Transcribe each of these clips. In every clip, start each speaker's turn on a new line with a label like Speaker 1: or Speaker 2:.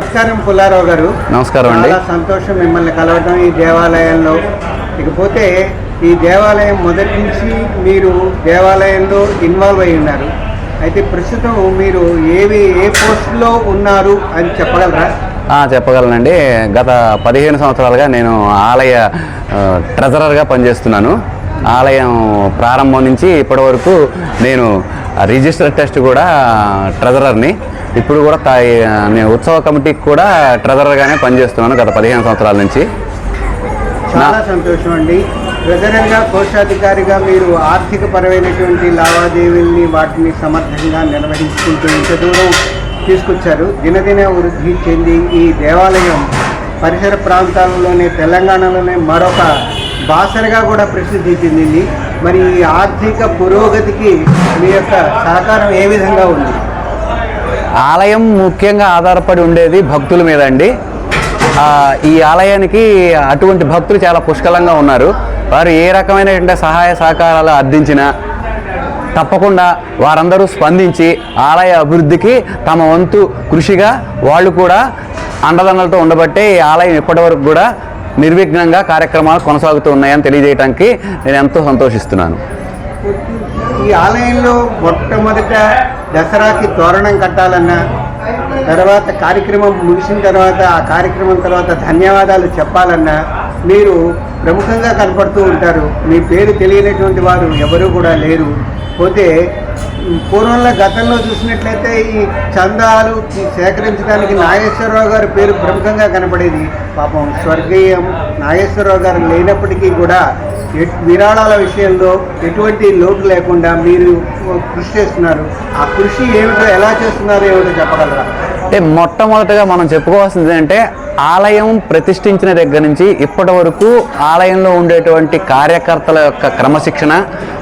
Speaker 1: నమస్కారం పుల్లారావు గారు.
Speaker 2: నమస్కారం అండి.
Speaker 1: సంతోషం మిమ్మల్ని కలవడం ఈ దేవాలయంలో. ఇకపోతే ఈ దేవాలయం మొదటి నుంచి మీరు దేవాలయంలో ఇన్వాల్వ్ అయి ఉన్నారు. అయితే ప్రస్తుతం మీరు ఏవి ఏ పోస్ట్లో ఉన్నారు అని చెప్పగలరా?
Speaker 2: చెప్పగలనండి. గత పదిహేను సంవత్సరాలుగా నేను ఆలయ ట్రెజరర్గా పనిచేస్తున్నాను. ఆలయం ప్రారంభం నుంచి ఇప్పటి వరకు నేను రిజిస్టర్ టెస్ట్ కూడా ట్రెజరర్ని. ఇప్పుడు కూడా తా- నేను ఉత్సవ కమిటీకి కూడా ట్రెజరర్గానే పనిచేస్తున్నాను గత పదిహేను సంవత్సరాల నుంచి.
Speaker 1: చాలా సంతోషం అండి. ట్రెజరర్గా కోశాధికారిగా మీరు ఆర్థిక పరమైనటువంటి లావాదేవీల్ని వాటిని సమర్థంగా నిర్వహించుకుంటూ ఇంత దూరం తీసుకొచ్చారు. దినదిన వృద్ధి చెంది ఈ దేవాలయం పరిసర ప్రాంతాలలోనే తెలంగాణలోనే మరొక బాసరగా కూడా ప్రసిద్ధి చెందింది. మరి ఈ ఆర్థిక పురోగతికి మీ యొక్క సహకారం ఏ విధంగా ఉంది?
Speaker 2: ఆలయం ముఖ్యంగా ఆధారపడి ఉండేది భక్తుల మీద అండి. ఈ ఆలయానికి అటువంటి భక్తులు చాలా పుష్కలంగా ఉన్నారు. వారు ఏ రకమైనటువంటి సహాయ సహకారాలు అర్థించినా తప్పకుండా వారందరూ స్పందించి ఆలయ అభివృద్ధికి తమ వంతు కృషిగా వాళ్ళు కూడా అండదండలతో ఉండబట్టే ఈ ఆలయం ఇప్పటివరకు కూడా నిర్విఘ్నంగా కార్యక్రమాలు కొనసాగుతూ ఉన్నాయని తెలియజేయడానికి నేను ఎంతో సంతోషిస్తున్నాను.
Speaker 1: ఈ ఆలయంలో మొట్టమొదట దసరాకి తోరణం కట్టాలన్నా తర్వాత కార్యక్రమం ముగిసిన తర్వాత ఆ కార్యక్రమం తర్వాత ధన్యవాదాలు చెప్పాలన్నా మీరు ప్రముఖంగా కనపడుతూ ఉంటారు. మీ పేరు తెలియనటువంటి వారు ఎవరు కూడా లేరు. పోతే పూర్వంలో గతంలో చూసినట్లయితే ఈ చందాలు సేకరించడానికి నాగేశ్వరరావు గారి పేరు ప్రముఖంగా కనపడేది. పాపం స్వర్గీయం నాగేశ్వరరావు గారు లేనప్పటికీ కూడా విరాళాల విషయంలో ఎటువంటి లోటు లేకుండా మీరు కృషి చేస్తున్నారు. ఆ కృషి ఏమిటో ఎలా చేస్తున్నారు ఏమిటో చెప్పగలరా?
Speaker 2: అంటే మొట్టమొదటగా మనం చెప్పుకోవాల్సింది ఏంటంటే ఆలయం ప్రతిష్ఠించిన దగ్గర నుంచి ఇప్పటి వరకు ఆలయంలో ఉండేటువంటి కార్యకర్తల యొక్క క్రమశిక్షణ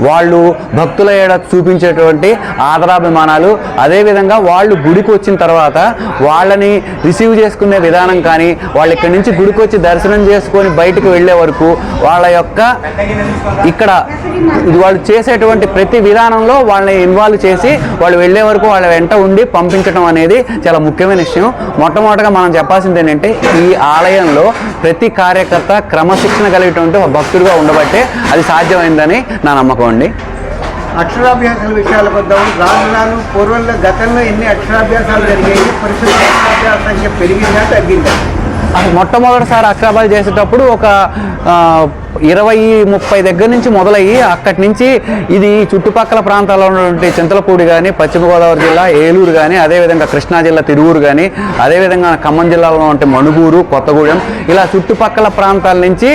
Speaker 2: వాళ్ళు భక్తుల ఏడ చూపించేటువంటి ఆదరాభిమానాలు అదేవిధంగా వాళ్ళు గుడికి వచ్చిన తర్వాత వాళ్ళని రిసీవ్ చేసుకునే విధానం కానీ వాళ్ళు ఇక్కడి నుంచి గుడికి వచ్చి దర్శనం చేసుకొని బయటకు వెళ్ళే వరకు వాళ్ళ యొక్క ఇక్కడ వాళ్ళు చేసేటువంటి ప్రతి విధానంలో వాళ్ళని ఇన్వాల్వ్ చేసి వాళ్ళు వెళ్ళే వరకు వాళ్ళ వెంట ఉండి పంపించడం అనేది చాలా ముఖ్యమైన విషయం. మొట్టమొదటిగా మనం చెప్పాల్సింది ఏంటంటే ఈ ఆలయంలో ప్రతి కార్యకర్త క్రమశిక్షణ కలిగినటువంటి ఒక భక్తుడిగా ఉండబట్టే అది సాధ్యమైందని నా నమ్మకం అండి.
Speaker 1: అక్షరాభ్యాసాల విషయాలకు వద్దాం. రాను రాను పూర్వంలో గతంలో ఎన్ని అక్షరాభ్యాసాలు జరిగాయి పరిశుభ్ర అక్షరాభ్యాస సంఖ్య పెరిగిందా తగ్గిందా?
Speaker 2: మొట్టమొదటిసారి అక్షరాభాలు చేసేటప్పుడు ఒక ఇరవై ముప్పై దగ్గర నుంచి మొదలయ్యి అక్కడి నుంచి ఇది చుట్టుపక్కల ప్రాంతాల్లో ఉన్నటువంటి చింతలపూడి కానీ పశ్చిమ గోదావరి జిల్లా ఏలూరు కానీ అదేవిధంగా కృష్ణా జిల్లా తిరువురు కానీ అదేవిధంగా ఖమ్మం జిల్లాలో ఉంటే మణుగూరు కొత్తగూడెం ఇలా చుట్టుపక్కల ప్రాంతాల నుంచి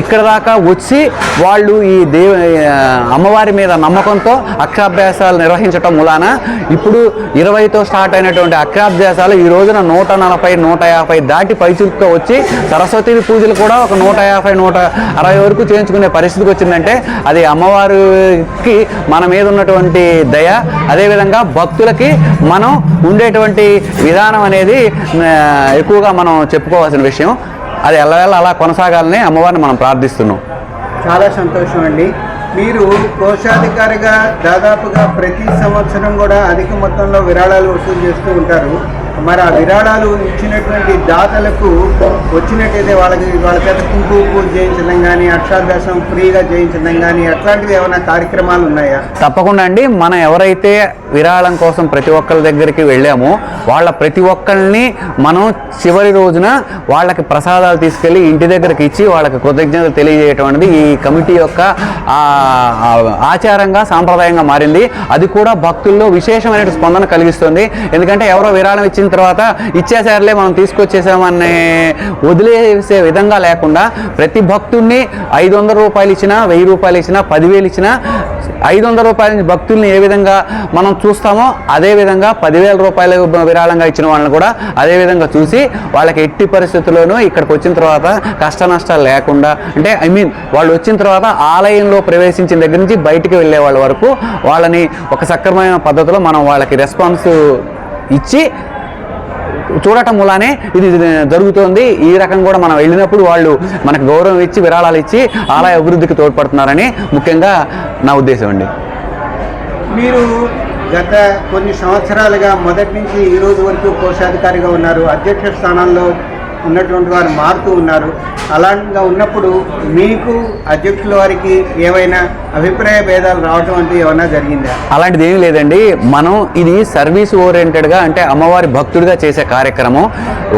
Speaker 2: ఇక్కడ దాకా వచ్చి వాళ్ళు ఈ దేవ అమ్మవారి మీద నమ్మకంతో అక్షరాభ్యాసాలు నిర్వహించటం మూలాన ఇప్పుడు ఇరవైతో స్టార్ట్ అయినటువంటి అక్షరాభ్యాసాలు ఈ రోజున నూట నలభై నూట యాభై దాటి పైచులుతో వచ్చి సరస్వతి పూజలు కూడా ఒక నూట యాభై నూట అరవై వరకు చేయించుకునే పరిస్థితికి వచ్చిందంటే అది అమ్మవారికి మన మీద ఉన్నటువంటి దయ అదేవిధంగా భక్తులకి మనం ఉండేటువంటి విధానం అనేది ఎక్కువగా మనం చెప్పుకోవాల్సిన విషయం. అది ఎల్లవేళ అలా కొనసాగాలని అమ్మవారిని మనం ప్రార్థిస్తున్నాం.
Speaker 1: చాలా సంతోషం అండి. మీరు కోశాధికారిగా దాదాపుగా ప్రతి సంవత్సరం కూడా అధిక మొత్తంలో విరాళాలు వసూలు చేస్తూ ఉంటారు. మరి ఆ విరాళాలు ఇచ్చినటువంటి దాతలకు వచ్చినట్టయితే వాళ్ళకి వాళ్ళ చేత కుంకుమ పూజ చేయించడం కానీ అక్షరాభ్యాసం ఫ్రీగా చేయించడం కానీ అట్లాంటివి ఏమైనా కార్యక్రమాలు ఉన్నాయా?
Speaker 2: తప్పకుండా అండి. మనం ఎవరైతే విరాళం కోసం ప్రతి ఒక్కరి దగ్గరికి వెళ్ళామో వాళ్ళ ప్రతి ఒక్కరిని మనం చివరి రోజున వాళ్ళకి ప్రసాదాలు తీసుకెళ్ళి ఇంటి దగ్గరికి ఇచ్చి వాళ్ళకి కృతజ్ఞతలు తెలియజేయటం అనేది ఈ కమిటీ యొక్క ఆచారంగా సాంప్రదాయంగా మారింది. అది కూడా భక్తుల్లో విశేషమైన స్పందన కలిగిస్తుంది. ఎందుకంటే ఎవరో విరాళం ఇచ్చిన తర్వాత ఇచ్చేసారులే మనం తీసుకొచ్చేసామనే వదిలేసే విధంగా లేకుండా ప్రతి భక్తుడిని ఐదు వందల రూపాయలు ఇచ్చినా వెయ్యి రూపాయలు ఇచ్చినా పదివేలు ఇచ్చినా ఐదు వందల రూపాయల నుంచి భక్తుల్ని ఏ విధంగా మనం చూస్తామో అదేవిధంగా పదివేల రూపాయలు విరాళంగా ఇచ్చిన వాళ్ళని కూడా అదే విధంగా చూసి వాళ్ళకి ఎట్టి పరిస్థితుల్లోనూ ఇక్కడికి వచ్చిన తర్వాత కష్ట నష్టాలు లేకుండా అంటే ఐ మీన్ వాళ్ళు వచ్చిన తర్వాత ఆలయంలో ప్రవేశించిన దగ్గర నుంచి బయటికి వెళ్ళే వాళ్ళ వరకు వాళ్ళని ఒక సక్రమైన పద్ధతిలో మనం వాళ్ళకి రెస్పాన్స్ ఇచ్చి చూడటం మూలానే ఇది జరుగుతోంది. ఈ రకం కూడా మనం వెళ్ళినప్పుడు వాళ్ళు మనకు గౌరవం ఇచ్చి విరాళాలు ఇచ్చి ఆలయ అభివృద్ధికి తోడ్పడుతున్నారని ముఖ్యంగా నా ఉద్దేశం అండి.
Speaker 1: మీరు గత కొన్ని సంవత్సరాలుగా మొదటి నుంచి ఈ రోజు వరకు కోశాధికారిగా ఉన్నారు. అధ్యక్ష స్థానంలో ఉన్నటువంటి వారు మారుతూ ఉన్నారు. అలాగా ఉన్నప్పుడు మీకు అధ్యక్షుల వారికి ఏవైనా అభిప్రాయ భేదాలు రావటం అంటే ఏమైనా జరిగిందా?
Speaker 2: అలాంటిది ఏమీ లేదండి. మనం ఇది సర్వీస్ ఓరియంటెడ్గా అంటే అమ్మవారి భక్తుడిగా చేసే కార్యక్రమం.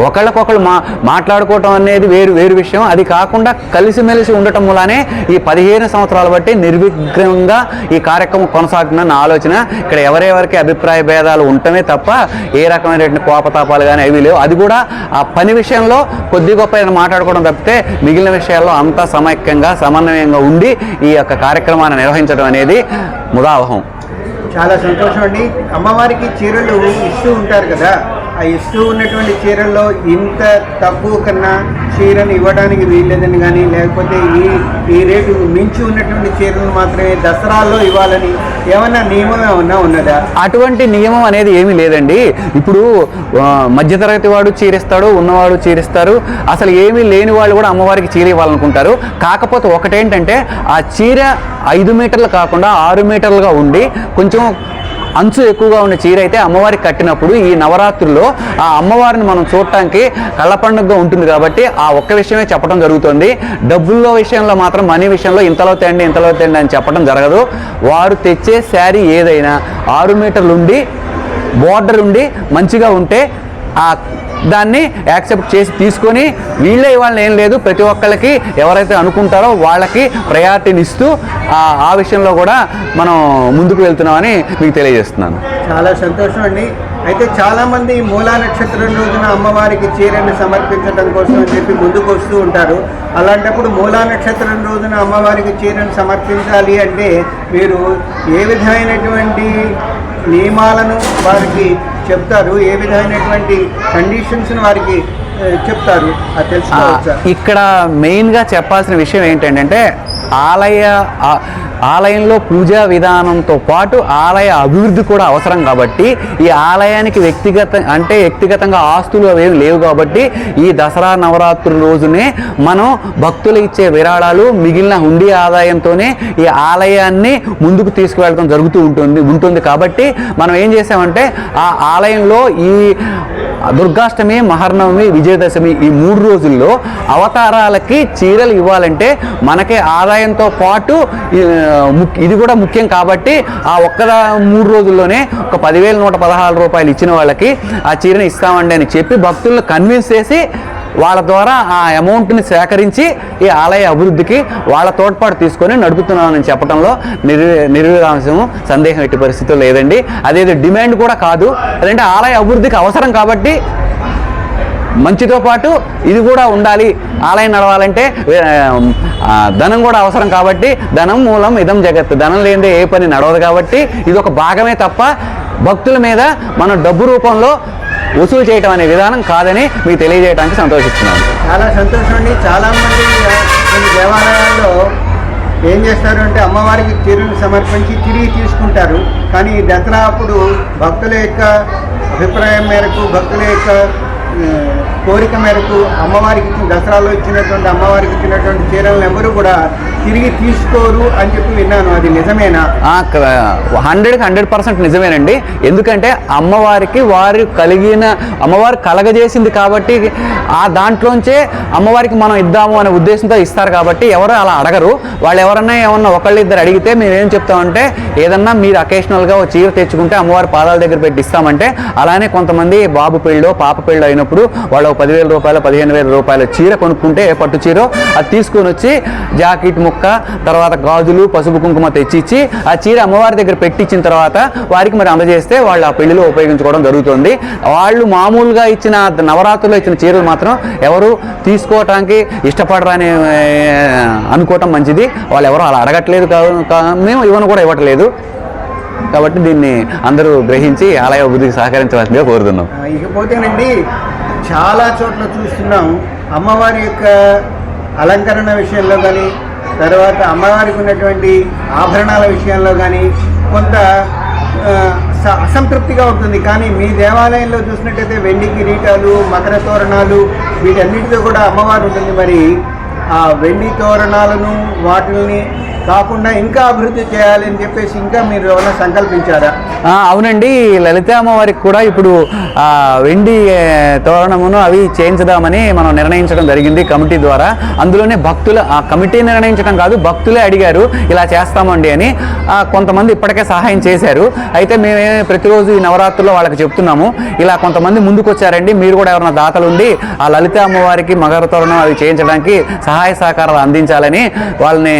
Speaker 2: ఒకళ్ళకొకళ్ళు మా మాట్లాడుకోవటం అనేది వేరు వేరు విషయం. అది కాకుండా కలిసిమెలిసి ఉండటం మూలానే ఈ పదిహేను సంవత్సరాలు బట్టి నిర్విఘ్నంగా ఈ కార్యక్రమం కొనసాగుతుందన్న ఆలోచన. ఇక్కడ ఎవరెవరికి అభిప్రాయ భేదాలు ఉండటమే తప్ప ఏ రకమైనటువంటి కోపతాపాలు కానీ అవి లేవు. అది కూడా ఆ పని విషయంలో కొద్ది గొప్ప మాట్లాడుకోవడం తప్పితే మిగిలిన విషయాల్లో అంతా సమైక్యంగా సమన్వయంగా ఉండి ఈ యొక్క కార్యక్రమాన్ని నిర్వహించడం అనేది ముదావహం.
Speaker 1: చాలా సంతోషం అండి. అమ్మవారికి చీరలు ఇస్తూ ఉంటారు కదా. ఆ ఇస్తూ ఉన్నటువంటి చీరల్లో ఇంత తక్కువ కన్నా చీరను ఇవ్వడానికి వీల్లేదని కానీ లేకపోతే ఈ ఈ రేటు మించి ఉన్నటువంటి చీరలు మాత్రమే దసరాల్లో ఇవ్వాలని ఏమన్నా నియమం ఏమన్నా ఉన్నదా?
Speaker 2: అటువంటి నియమం అనేది ఏమీ లేదండి. ఇప్పుడు మధ్యతరగతి వాడు చీరిస్తాడు ఉన్నవాడు చీరిస్తారు. అసలు ఏమీ లేని వాళ్ళు కూడా అమ్మవారికి చీర ఇవ్వాలనుకుంటారు. కాకపోతే ఒకటేంటంటే ఆ చీర ఐదు మీటర్లు కాకుండా ఆరు మీటర్లుగా ఉండి కొంచెం అంచు ఎక్కువగా ఉన్న చీర అయితే అమ్మవారికి కట్టినప్పుడు ఈ నవరాత్రుల్లో ఆ అమ్మవారిని మనం చూడటానికి కళ్ళ పండుగగా ఉంటుంది కాబట్టి ఆ ఒక్క విషయమే చెప్పడం జరుగుతుంది. డబ్బుల్లో విషయంలో మాత్రం మనీ విషయంలో ఇంతలో తేండి ఇంతలో తేండి అని చెప్పడం జరగదు. వారు తెచ్చే శారీ ఏదైనా ఆరు మీటర్లు ఉండి బోర్డర్ ఉండి మంచిగా ఉంటే ఆ దాన్ని యాక్సెప్ట్ చేసి తీసుకొని వీళ్ళే ఇవ్వాలని ఏం లేదు ప్రతి ఒక్కళ్ళకి ఎవరైతే అనుకుంటారో వాళ్ళకి ప్రయారిటీని ఇస్తూ ఆ ఆ విషయంలో కూడా మనం ముందుకు వెళ్తున్నామని మీకు తెలియజేస్తున్నాను.
Speaker 1: చాలా సంతోషం అండి. అయితే చాలామంది మూలా నక్షత్రం రోజున అమ్మవారికి చీరను సమర్పించడం కోసం అని చెప్పి ముందుకు వస్తూ ఉంటారు. అలాంటప్పుడు మూలా నక్షత్రం రోజున అమ్మవారికి చీరను సమర్పించాలి అంటే మీరు ఏ విధమైనటువంటి నియమాలను వారికి చెప్తారు ఏ విధమైనటువంటి కండిషన్స్ని వారికి చెప్తారు. అది తెలుసుకోవచ్చా?
Speaker 2: ఇక్కడ మెయిన్గా చెప్పాల్సిన విషయం ఏంటంటే ఆలయ ఆలయంలో పూజా విధానంతో పాటు ఆలయ అభివృద్ధి కూడా అవసరం కాబట్టి ఈ ఆలయానికి వ్యక్తిగత అంటే వ్యక్తిగతంగా ఆస్తులు అవేమి లేవు కాబట్టి ఈ దసరా నవరాత్రుల రోజునే మనం భక్తులు ఇచ్చే విరాళాలు మిగిలిన హుండీ ఆదాయంతోనే ఈ ఆలయాన్ని ముందుకు తీసుకువెళ్ళడం జరుగుతూ ఉంటుంది ఉంటుంది కాబట్టి మనం ఏం చేసామంటే ఆ ఆలయంలో ఈ దుర్గాష్టమి మహర్నవమి విజయదశమి ఈ మూడు రోజుల్లో అవతారాలకి చీరలు ఇవ్వాలంటే మనకి ఆదాయంతో పాటు ఇది కూడా ముఖ్యం కాబట్టి ఆ ఒక్క మూడు రోజుల్లోనే ఒక పదివేల నూట పదహారు రూపాయలు ఇచ్చిన వాళ్ళకి ఆ చీరను ఇస్తామండి అని చెప్పి భక్తులను కన్విన్స్ చేసి వాళ్ళ ద్వారా ఆ అమౌంట్ని సేకరించి ఈ ఆలయ అభివృద్ధికి వాళ్ళ తోడ్పాటు తీసుకొని నడుపుతున్నామని చెప్పడంలో నిర్వి నిర్విరాంశము సందేహం ఎట్టి పరిస్థితుల్లో లేదండి. అదేదో డిమాండ్ కూడా కాదు. అదంటే ఆలయ అభివృద్ధికి అవసరం కాబట్టి మంచితో పాటు ఇది కూడా ఉండాలి. ఆలయం నడవాలంటే ధనం కూడా అవసరం కాబట్టి ధనం మూలం ఇదం జగత్. ధనం లేనిదే ఏ పని నడవదు కాబట్టి ఇది ఒక భాగమే తప్ప భక్తుల మీద మనం డబ్బు రూపంలో వసూలు చేయటం అనే విధానం కాదని మీకు తెలియజేయడానికి సంతోషిస్తున్నాను.
Speaker 1: చాలా సంతోషం అండి. చాలామంది దేవాలయాల్లో ఏం చేస్తారు అంటే అమ్మవారికి చీరను సమర్పించి తిరిగి తీసుకుంటారు. కానీ దసరా అప్పుడు భక్తుల యొక్క అభిప్రాయం మేరకు భక్తుల యొక్క కోరిక మేరకు అమ్మవారికి ఇచ్చిన దసరాలో ఇచ్చినటువంటి అమ్మవారికి ఇచ్చినటువంటి చీరలను ఎవరు కూడా తిరిగి తీసుకోరు అని చెప్పి విన్నాను. అది నిజమేనా?
Speaker 2: హండ్రెడ్కి హండ్రెడ్ పర్సెంట్ నిజమేనండి. ఎందుకంటే అమ్మవారికి వారు కలిగిన అమ్మవారు కలగజేసింది కాబట్టి ఆ దాంట్లోంచే అమ్మవారికి మనం ఇద్దాము అనే ఉద్దేశంతో ఇస్తారు కాబట్టి ఎవరు అలా అడగరు. వాళ్ళు ఎవరన్నా ఏమన్నా ఒకళ్ళు ఇద్దరు అడిగితే మేము ఏం చెప్తామంటే ఏదన్నా మీరు అకేషనల్గా ఒక చీర తెచ్చుకుంటే అమ్మవారి పాదాల దగ్గర పెట్టి ఇస్తామంటే అలానే కొంతమంది బాబు పెళ్ళో పాప పెళ్ళో అయినప్పుడు వాళ్ళు పదివేల రూపాయలు పదిహేను వేల రూపాయల చీర కొనుక్కుంటే ఏ పట్టు చీర అది తీసుకొని వచ్చి జాకెట్ ముక్క తర్వాత గాజులు పసుపు కుంకుమ తెచ్చిచ్చి ఆ చీర అమ్మవారి దగ్గర పెట్టించిన తర్వాత వారికి మరి అందజేస్తే వాళ్ళు ఆ పెళ్ళిలో ఉపయోగించుకోవడం జరుగుతుంది. వాళ్ళు మామూలుగా ఇచ్చిన నవరాత్రుల్లో ఇచ్చిన చీరలు మాత్రం ఎవరు తీసుకోవటానికి ఇష్టపడరని అనుకోవటం మంచిది. వాళ్ళు ఎవరు అలా అడగట్లేదు మేము ఇవన్నీ కూడా ఇవ్వట్లేదు. కాబట్టి దీన్ని అందరూ గ్రహించి ఆలయ అభివృద్ధికి సహకరించవలసిందిగా కోరుతున్నాం.
Speaker 1: ఇకపోతేనండి చాలా చోట్ల చూస్తున్నాం. అమ్మవారి యొక్క అలంకరణ విషయంలో కానీ తర్వాత అమ్మవారికి ఉన్నటువంటి ఆభరణాల విషయంలో కానీ కొంత స- అసంతృప్తిగా ఉంటుంది. కానీ మీ దేవాలయంలో చూసినట్టయితే వెండి కిరీటాలు మకర తోరణాలు వీటన్నిటితో కూడా అమ్మవారు ఉంటుంది. మరి ఆ వెండి తోరణాలను వాటిని కాకుండా ఇంకా అభివృద్ధి చేయాలని చెప్పేసి ఇంకా మీరు ఏమైనా సంకల్పించారా?
Speaker 2: అవునండి. లలిత అమ్మవారికి కూడా ఇప్పుడు వెండి తోరణమును అవి చేయించుదామని మనం నిర్ణయించడం జరిగింది కమిటీ ద్వారా. అందులోనే భక్తులు ఆ కమిటీ నిర్ణయించడం కాదు భక్తులే అడిగారు ఇలా చేస్తామండి అని కొంతమంది ఇప్పటికే సహాయం చేశారు. అయితే మేమే ప్రతిరోజు ఈ నవరాత్రుల్లో వాళ్ళకి చెప్తున్నాము ఇలా కొంతమంది ముందుకు వచ్చారండి మీరు కూడా ఎవరైనా దాతలు ఉండి ఆ లలిత అమ్మవారికి మగర తోరణం అవి చేయించడానికి సహాయ సహకారాలు అందించాలని వాళ్ళని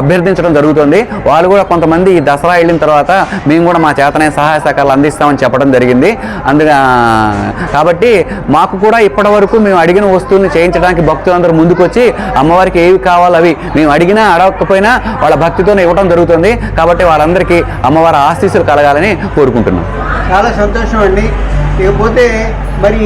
Speaker 2: అభ్యర్థించడం జరుగుతుంది. వాళ్ళు కూడా కొంతమంది ఈ దసరా వెళ్ళిన తర్వాత మేము కూడా మా చేతనే సహాయ సహకారాలు అందిస్తామని చెప్పడం జరిగింది. అందుగా కాబట్టి మాకు కూడా ఇప్పటి వరకు మేము అడిగిన వస్తువుల్ని చేయించడానికి భక్తులందరూ ముందుకొచ్చి అమ్మవారికి ఏవి కావాలో అవి మేము అడిగినా అడగకపోయినా వాళ్ళ భక్తితోనే ఇవ్వడం జరుగుతుంది. కాబట్టి వాళ్ళందరికీ అమ్మవారి ఆశీస్సులు కలగాలని కోరుకుంటున్నాం.
Speaker 1: చాలా సంతోషం అండి. ఇకపోతే మరి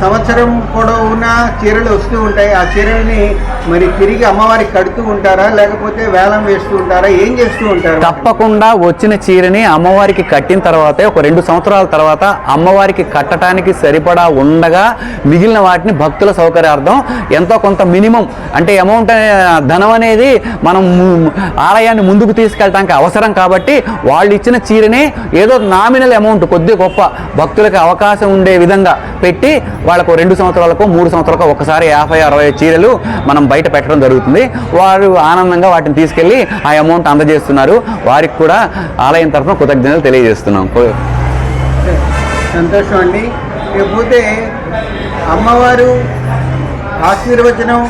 Speaker 1: సంవత్సరం పొడవునా చీరలు వస్తూ ఉంటాయి. ఆ చీరల్ని మరి తిరిగి అమ్మవారికి కడుతూ ఉంటారా? లేకపోతే వేలం వేస్తూ ఉంటారా? ఏం చేస్తూ ఉంటారు?
Speaker 2: తప్పకుండా వచ్చిన చీరని అమ్మవారికి కట్టిన తర్వాతే ఒక రెండు సంవత్సరాల తర్వాత అమ్మవారికి కట్టడానికి సరిపడా ఉండగా మిగిలిన వాటిని భక్తుల సౌకర్యార్థం ఎంతో కొంత మినిమం. అంటే అమౌంట్ ధనం అనేది మనం ఆలయాన్ని ముందుకు తీసుకెళ్ళడానికి అవసరం కాబట్టి వాళ్ళు ఇచ్చిన చీరని ఏదో నామినల్ అమౌంట్ కొద్ది గొప్ప భక్తులకు అవకాశం ఉండే విధంగా పెట్టి వాళ్ళకు రెండు సంవత్సరాలకు మూడు సంవత్సరాలకు ఒకసారి యాభై అరవై చీరలు మనం బయట పెట్టడం జరుగుతుంది. వారు ఆనందంగా వాటిని తీసుకెళ్ళి ఆ అమౌంట్ అందజేస్తున్నారు. వారికి కూడా ఆలయం తరఫున కృతజ్ఞతలు తెలియజేస్తున్నాం.
Speaker 1: సంతోషం అండి. ఇకపోతే అమ్మవారు ఆశీర్వచనం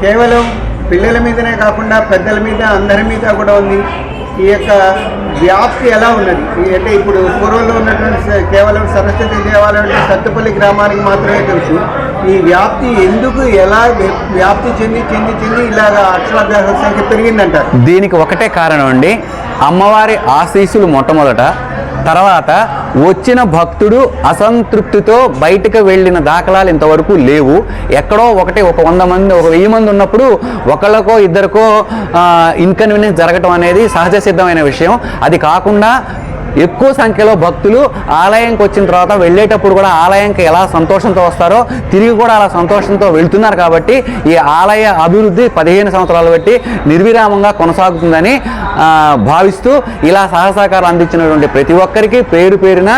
Speaker 1: కేవలం పిల్లల మీదనే కాకుండా పెద్దల మీద అందరి మీద కూడా ఉంది. ఈ యొక్క వ్యాప్తి ఎలా ఉన్నది? అంటే ఇప్పుడు పూర్వంలో ఉన్నటువంటి కేవలం సరస్వతి దేవాలయం అంటే సత్తుపల్లి గ్రామానికి మాత్రమే తెలుసు. ఈ వ్యాప్తి ఎందుకు ఎలా వ్యాప్తి చెంది చెంది చెంది ఇలాగ అక్షరాభ్యాస సంఖ్య పెరిగిందంటారు?
Speaker 2: దీనికి ఒకటే కారణం అండి. అమ్మవారి ఆశీస్సులు మొట్టమొదట తర్వాత వచ్చిన భక్తుడు అసంతృప్తితో బయటకు వెళ్ళిన దాఖలాలు ఇంతవరకు లేవు. ఎక్కడో ఒకటి ఒక వంద మంది ఒక వెయ్యి మంది ఉన్నప్పుడు ఒకళ్ళకో ఇద్దరికో ఇన్కన్వీనియన్స్ జరగటం అనేది సహజ సిద్ధమైన విషయం. అది కాకుండా ఎక్కువ సంఖ్యలో భక్తులు ఆలయంకి వచ్చిన తర్వాత వెళ్ళేటప్పుడు కూడా ఆలయంకి ఎలా సంతోషంతో వస్తారో తిరిగి కూడా అలా సంతోషంతో వెళ్తున్నారు కాబట్టి ఈ ఆలయ అభివృద్ధి పదిహేను సంవత్సరాలు బట్టి నిర్విరామంగా కొనసాగుతుందని భావిస్తూ ఇలా సహసహకారం అందించినటువంటి ప్రతి ఒక్కరికి పేరు పేరున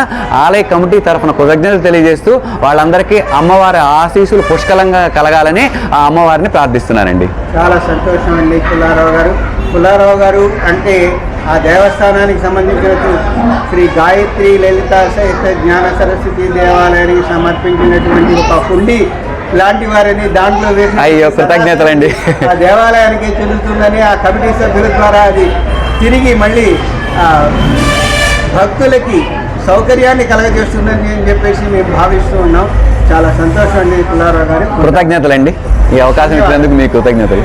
Speaker 2: ఆలయ కమిటీ తరఫున కృతజ్ఞతలు తెలియజేస్తూ వాళ్ళందరికీ అమ్మవారి ఆశీస్సులు పుష్కలంగా కలగాలని ఆ అమ్మవారిని ప్రార్థిస్తున్నానండి.
Speaker 1: చాలా సంతోషం అండి పుల్లారావు గారు. పుల్లారావు గారు అంటే ఆ దేవస్థానానికి సంబంధించిన శ్రీ గాయత్రి లలిత సహిత జ్ఞాన సరస్వతి దేవాలయానికి సమర్పించినటువంటి ఒక హుండీ లాంటి వారిని దాంట్లో వేసి
Speaker 2: అయ్యో, కృతజ్ఞతలండి.
Speaker 1: ఆ దేవాలయానికి చెందుతుందని ఆ కమిటీ సభ్యుల ద్వారా అది తిరిగి మళ్ళీ భక్తులకి సౌకర్యాన్ని కలగజేస్తుందని చెప్పేసి మేము భావిస్తూ ఉన్నాం. చాలా సంతోషం అండి పుల్లారావు గారు.
Speaker 2: కృతజ్ఞతలండి. ఈ అవకాశం ఇచ్చినందుకు మీకు కృతజ్ఞతలు.